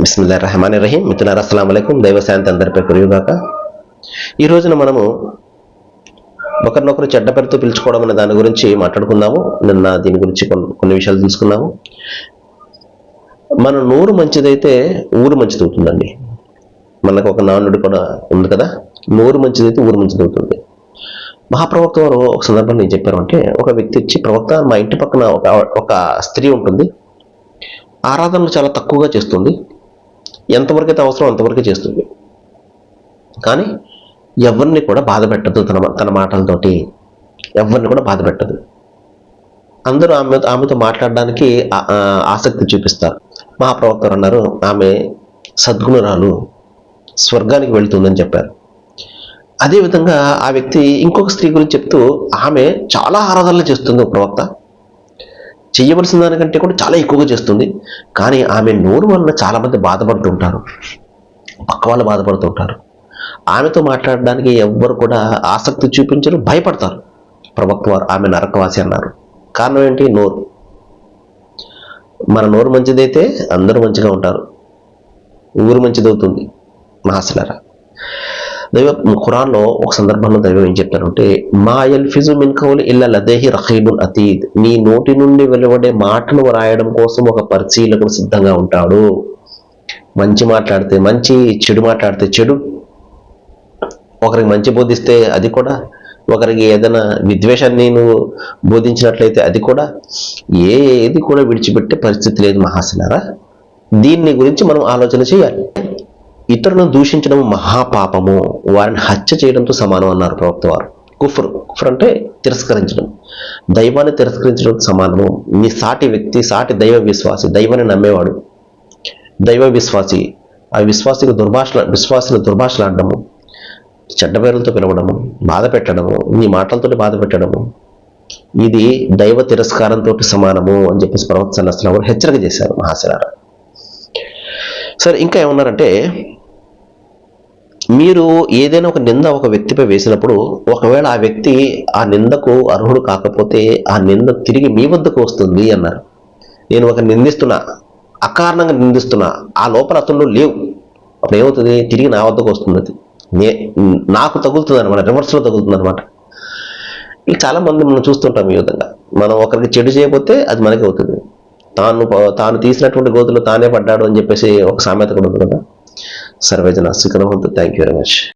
బిస్మిల్లా రహమాన్ రహీం మిత్రులారా అస్సలం అయికం దైవ శాంతి అందరిపై కురియుగాక. ఈ రోజున మనము ఒకరినొకరు చెడ్డ పేరుతో పిలుచుకోవడం అనే దాని గురించి మాట్లాడుకుందాము. నిన్న దీని గురించి కొన్ని కొన్ని విషయాలు తెలుసుకున్నాము. మన నోరు మంచిదైతే ఊరు మంచిది అవుతుందండి మనకు ఒక నానుడి కూడా ఉంది కదా. నోరు మంచిదైతే ఊరు మంచిది అవుతుంది మహాప్రవక్త వారు ఒక సందర్భంలో ఏం చెప్పారు అంటే ఒక వ్యక్తి వచ్చి ప్రవక్త మా ఇంటి పక్కన ఒక ఒక స్త్రీ ఉంటుంది. ఆరాధనలు చాలా తక్కువగా చేస్తుంది. ఎంతవరకు అయితే అవసరం అంతవరకు చేస్తుంది. కానీ ఎవరిని కూడా బాధ పెట్టదు తన తన మాటలతోటి. ఎవరిని కూడా బాధ పెట్టదు. అందరూ ఆమె ఆమెతో మాట్లాడడానికి ఆసక్తి చూపిస్తారు. మహాప్రవక్త అన్నారు ఆమె సద్గుణురాలు. స్వర్గానికి వెళుతుందని చెప్పారు. అదేవిధంగా ఆ వ్యక్తి ఇంకొక స్త్రీ గురించి చెప్తూ ఆమె చాలా ఆరాధనలు చేస్తుంది ఒక ప్రవక్త. చేయవలసిన దానికంటే కూడా చాలా ఎక్కువగా చేస్తుంది. కానీ ఆమె నోరు వలన చాలామంది బాధపడుతూ బాధపడుతుంటారు. పక్క వాళ్ళు బాధపడుతుంటారు. ఆమెతో మాట్లాడడానికి ఎవ్వరు కూడా ఆసక్తి చూపించరు భయపడతారు. ప్రవక్త వారు ఆమె నరకవాసి అన్నారు. కారణం ఏంటి? నోరు. మన నోరు మంచిదైతే అందరూ మంచిగా ఉంటారు. ఊరు మంచిదవుతుంది. మహాశిలరా దైవ ఖురాన్లో ఒక సందర్భంలో దైవం ఏం చెప్తారంటే మా ఎల్ఫిజు మిన్ కౌలి ఇల్ల లదేహి రహీబుల్ అతీద్. నీ నోటి నుండి వెలువడే మాటను రాయడం కోసం ఒక పరిశీలకుడు సిద్ధంగా ఉంటాడు. మంచి మాట్లాడితే మంచి చెడు మాట్లాడితే చెడు. ఒకరికి మంచి బోధిస్తే అది కూడా. ఒకరికి ఏదైనా విద్వేషాన్ని నువ్వు బోధించినట్లయితే అది కూడా. ఏది కూడా విడిచిపెట్టే పరిస్థితి లేదు మహాశనారా దీన్ని గురించి మనం ఆలోచన చేయాలి. ఇతరులను దూషించడం మహాపాపము. వారిని హత్య చేయడంతో సమానం అన్నారు ప్రవక్త వారు. కుఫర్ కుఫర్ అంటే తిరస్కరించడం. దైవాన్ని తిరస్కరించడం సమానము. నీ సాటి వ్యక్తి సాటి దైవ విశ్వాసి దైవాన్ని నమ్మేవాడు. దైవ విశ్వాసి ఆ విశ్వాసికి దుర్భాష విశ్వాసిని దుర్భాషలాడడము. చెడ్డ పేర్లతో పిలవడము బాధ పెట్టడము నీ మాటలతోటి బాధ పెట్టడము. ఇది దైవ తిరస్కారంతో సమానము అని చెప్పేసి ప్రవక్త సల్లల్లాహు హెచ్చరిక చేశారు మహాశిలారా సరే ఇంకా ఏమన్నారంటే మీరు ఏదైనా ఒక నింద ఒక వ్యక్తిపై వేసినప్పుడు ఒకవేళ ఆ వ్యక్తి ఆ నిందకు అర్హుడు కాకపోతే ఆ నింద తిరిగి మీ వద్దకు వస్తుంది అన్నారు. నేను ఒక నిందిస్తున్నా అకారణంగా నిందిస్తున్నా ఆ లోపల అతను లేవు. అప్పుడు ఏమవుతుంది? తిరిగి నా వద్దకు వస్తుంది అది నే నాకు తగులుతుంది అనమాట రివర్స్లో తగులుతుంది అనమాట ఇలా చాలా మంది మనం చూస్తుంటాం ఈ విధంగా. మనం ఒకరికి చెడు చేయకపోతే అది మనకి అవుతుంది. తాను తాను తీసినటువంటి గోతులు తానే పడ్డాడు అని చెప్పేసి ఒక సామెత కూడా ఉంది కదా. సర్వేజన సుఖనవంతు థ్యాంక్ యూ వెరీ మచ్